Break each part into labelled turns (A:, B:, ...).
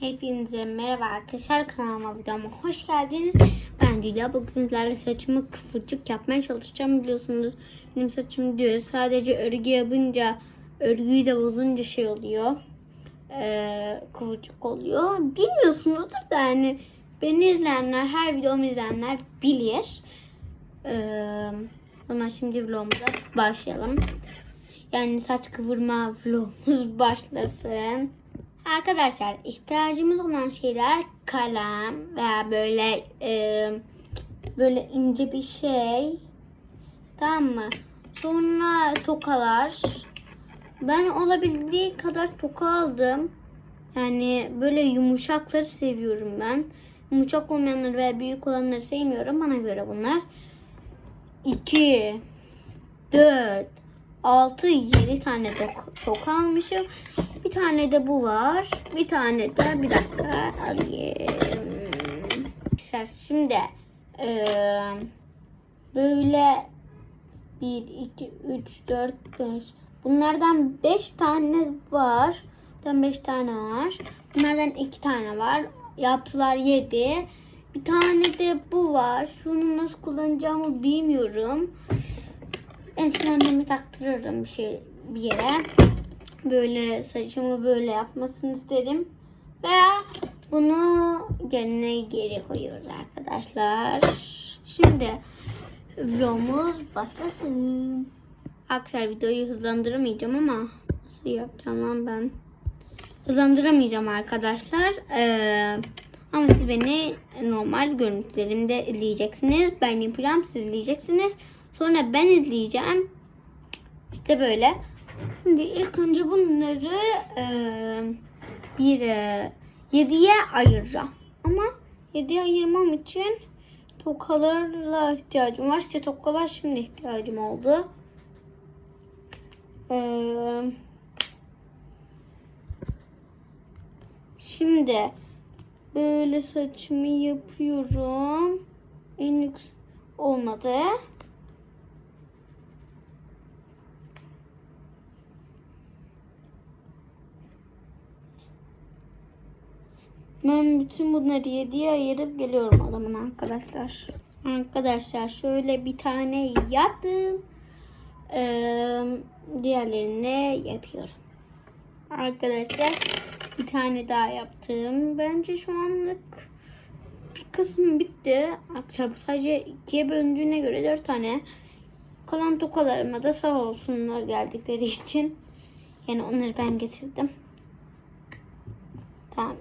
A: Hepinize merhaba arkadaşlar kanalıma videoma hoş geldiniz. Ben Dila bugün sizlerle saçımı kıvırcık yapmaya çalışacağım biliyorsunuz. Benim saçım düz sadece örgü yapınca örgüyü de bozunca şey oluyor. Ee, kıvırcık oluyor. Bilmiyorsunuzdur da yani beni izleyenler her videomu izleyenler bilir. Ee, o zaman şimdi vlogumuza başlayalım. Yani saç kıvırma vlogumuz başlasın. Arkadaşlar ihtiyacımız olan şeyler kalem veya böyle e, böyle ince bir şey. Tamam mı? Sonra tokalar. Ben olabildiği kadar toka aldım. Yani böyle yumuşakları seviyorum ben. Yumuşak olmayanları veya büyük olanları sevmiyorum. Bana göre bunlar. 2 4 6 7 tane tok, tok almışım. Bir tane de bu var. Bir tane de bir dakika alayım. Şimdi eee, böyle 1 2 3 4 5 Bunlardan 5 tane var. Bunlardan 5 tane var. Bunlardan 2 tane var. Yaptılar 7. Bir tane de bu var. Şunu nasıl kullanacağımı bilmiyorum. Enstrümanımı taktırıyorum bir şey bir yere. Böyle saçımı böyle yapmasını isterim. Veya bunu yerine geri koyuyoruz arkadaşlar. Şimdi vlogumuz başlasın. Arkadaşlar videoyu hızlandıramayacağım ama nasıl yapacağım lan ben? Hızlandıramayacağım arkadaşlar. Ee, ama siz beni normal görüntülerimde izleyeceksiniz. Ben yapacağım siz izleyeceksiniz. Sonra ben izleyeceğim. İşte böyle. Şimdi ilk önce bunları e, bir e, yediye ayıracağım. Ama yediye ayırmam için tokalarla ihtiyacım var. İşte tokalar şimdi ihtiyacım oldu. Ee, şimdi böyle saçımı yapıyorum. En yüksek olmadı. Ben bütün bunları yediye ayırıp geliyorum adamın arkadaşlar. Arkadaşlar şöyle bir tane yaptım. Ee, diğerlerini yapıyorum. Arkadaşlar bir tane daha yaptım. Bence şu anlık bir kısmı bitti. Bu sadece ikiye bölündüğüne göre dört tane. Kalan tokalarıma da sağ olsunlar geldikleri için. Yani onları ben getirdim. Tamam.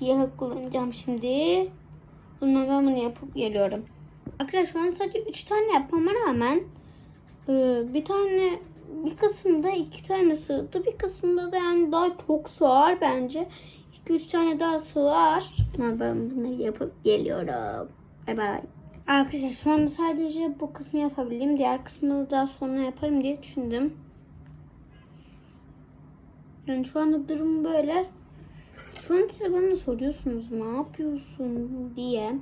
A: Siyahı kullanacağım şimdi. Bundan ben bunu yapıp geliyorum. Arkadaşlar an sadece 3 tane yapmama rağmen e, bir tane bir kısımda iki tane sığdı. Bir kısımda da yani daha çok sığar bence. 2-3 tane daha sığar. Ben bunları yapıp geliyorum. Bay bay. Arkadaşlar şu anda sadece bu kısmı yapabildim. Diğer kısmını daha sonra yaparım diye düşündüm. Yani şu anda durum böyle. An siz bana soruyorsunuz ne yapıyorsun diye.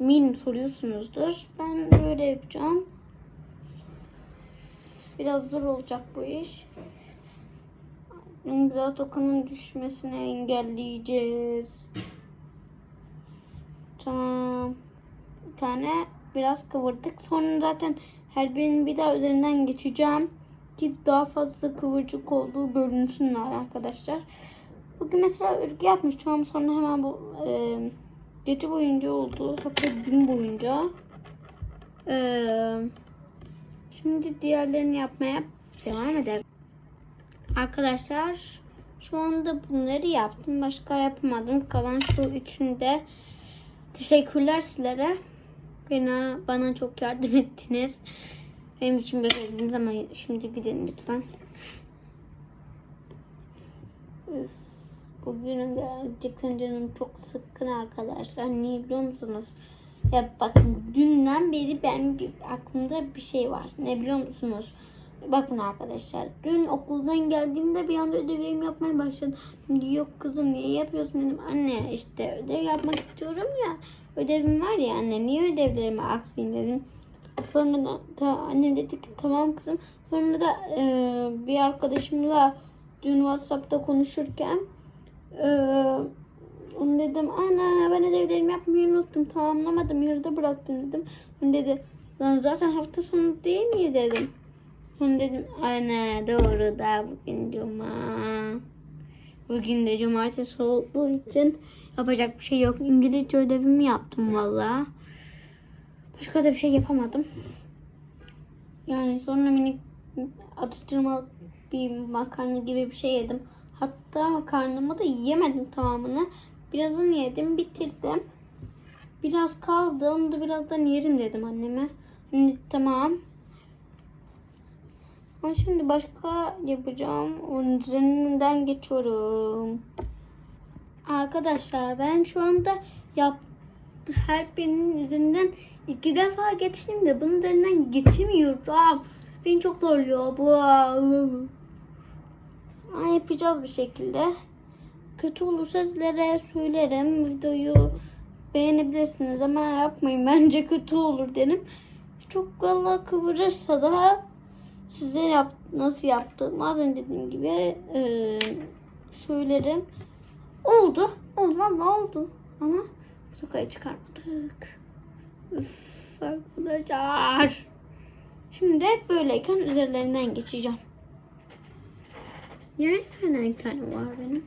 A: Eminim soruyorsunuzdur. Ben böyle yapacağım. Biraz zor olacak bu iş. İmza tokanın düşmesini engelleyeceğiz. Tamam. Bir tane biraz kıvırdık. Sonra zaten her birinin bir daha üzerinden geçeceğim. Ki daha fazla kıvırcık olduğu görünsünler arkadaşlar. Bugün mesela örgü yapmıştım ama sonra hemen bu e, gece boyunca oldu. Hatta gün boyunca. E, şimdi diğerlerini yapmaya devam edelim. Arkadaşlar şu anda bunları yaptım. Başka yapmadım. Kalan şu üçünü de teşekkürler sizlere. Bana, bana çok yardım ettiniz. Benim için beklediniz ama şimdi gidin lütfen. Üf. Bugün gerçekten canım çok sıkkın arkadaşlar. Niye biliyor musunuz? Ya bakın dünden beri ben bir, aklımda bir şey var. Ne biliyor musunuz? Bakın arkadaşlar. Dün okuldan geldiğimde bir anda ödevlerimi yapmaya başladım. Yok kızım niye yapıyorsun dedim. Anne işte ödev yapmak istiyorum ya. Ödevim var ya anne niye ödevlerimi aksayım dedim. Sonra da ta, annem dedi ki tamam kızım. Sonra da e, bir arkadaşımla dün WhatsApp'ta konuşurken e, dedim ana ben ödevlerimi yapmayı unuttum tamamlamadım yarıda bıraktım dedim. Sonra dedi lan zaten hafta sonu değil mi dedim. Sonra dedim ana doğru da bugün cuma. Bugün de cumartesi olduğu için yapacak bir şey yok. İngilizce ödevimi yaptım valla. Başka da bir şey yapamadım. Yani sonra minik atıştırmalık bir makarna gibi bir şey yedim. Hatta makarnamı da yiyemedim tamamını. Birazını yedim, bitirdim. Biraz kaldı, onu da birazdan yerim dedim anneme. Şimdi tamam. Ama şimdi başka yapacağım. Onun üzerinden geçiyorum. Arkadaşlar ben şu anda yap her birinin üzerinden iki defa geçtim de bunun üzerinden geçemiyorum. Beni çok zorluyor bu. Ama yapacağız bir şekilde. Kötü olursa sizlere söylerim. Videoyu beğenebilirsiniz ama yapmayın. Bence kötü olur derim. Çok valla kıvırırsa da size yap, nasıl yaptığımı az önce dediğim gibi e, söylerim. Oldu. Oldu valla oldu. Ama sokaya çıkarmadık. Üf, arkadaşlar. Şimdi böyleyken üzerlerinden geçeceğim. Yani neden tane var benim?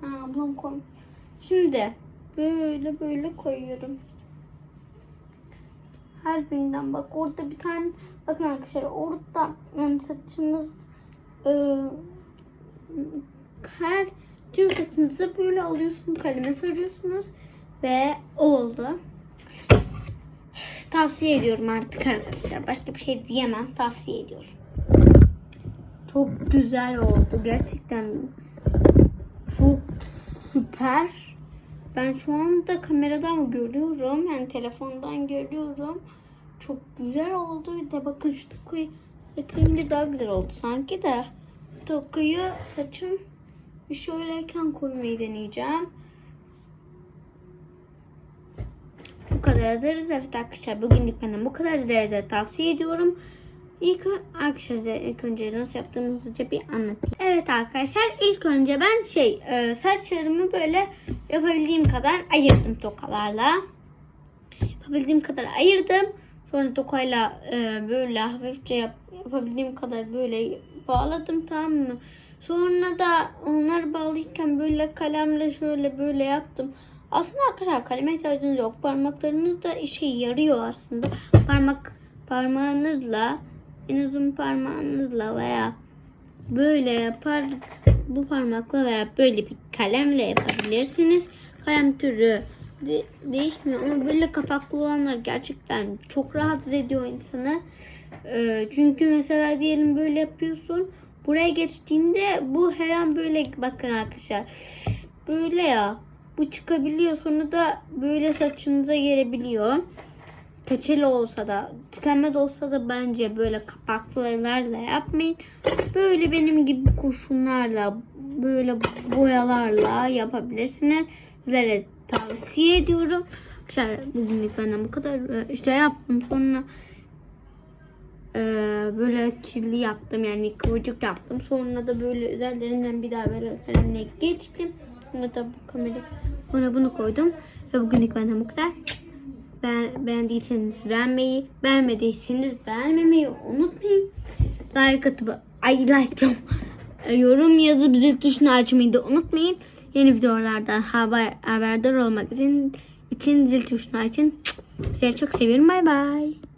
A: Ha, ablam koy. Şimdi böyle böyle koyuyorum. Her birinden bak orada bir tane bakın arkadaşlar orada yani saçınız e, her tüm saçınızı böyle alıyorsunuz kaleme sarıyorsunuz ve oldu. Tavsiye ediyorum artık arkadaşlar. Başka bir şey diyemem. Tavsiye ediyorum. Çok güzel oldu. Gerçekten çok süper. Ben şu anda kameradan görüyorum. Yani telefondan görüyorum. Çok güzel oldu. Bir de bakın şu tokayı ekleyince daha güzel oldu sanki de. Tokayı saçım şöyleyken koymayı deneyeceğim. Bu kadar hazırız. Evet arkadaşlar bugünlük benden bu kadar. Sizlere tavsiye ediyorum. İlk arkadaşlar ilk önce nasıl yaptığımı hızlıca bir anlatayım. Evet arkadaşlar ilk önce ben şey e, saçlarımı böyle yapabildiğim kadar ayırdım tokalarla. Yapabildiğim kadar ayırdım. Sonra tokayla e, böyle hafifçe yap, yapabildiğim kadar böyle bağladım tamam mı? Sonra da onları bağlıyken böyle kalemle şöyle böyle yaptım. Aslında arkadaşlar kaleme ihtiyacınız yok. Parmaklarınız da işe yarıyor aslında. Parmak parmağınızla en uzun parmağınızla veya böyle yapar bu parmakla veya böyle bir kalemle yapabilirsiniz. Kalem türü de- değişmiyor ama böyle kapaklı olanlar gerçekten çok rahatsız ediyor insanı. Ee, çünkü mesela diyelim böyle yapıyorsun. Buraya geçtiğinde bu her an böyle bakın arkadaşlar. Böyle ya. Bu çıkabiliyor sonra da böyle saçınıza gelebiliyor. Keçeli olsa da, tükenme de olsa da bence böyle kapaklılarla yapmayın. Böyle benim gibi kurşunlarla, böyle boyalarla yapabilirsiniz. Sizlere tavsiye ediyorum. Arkadaşlar bugünlük benden bu kadar. Ee, İşte yaptım sonra e, böyle kirli yaptım yani kıvırcık yaptım. Sonra da böyle üzerlerinden bir daha böyle kalemle geçtim. Sonra da bu kamera sonra bunu koydum. Ve bugünlük benden bu kadar. Ben, beğendiyseniz beğenmeyi, beğenmediyseniz beğenmemeyi unutmayın. Like atıp, ay like diyorum. E, yorum yazıp zil tuşunu açmayı da unutmayın. Yeni videolardan haber, haberdar olmak için, için zil tuşunu açın. Sizi çok seviyorum. Bay bay.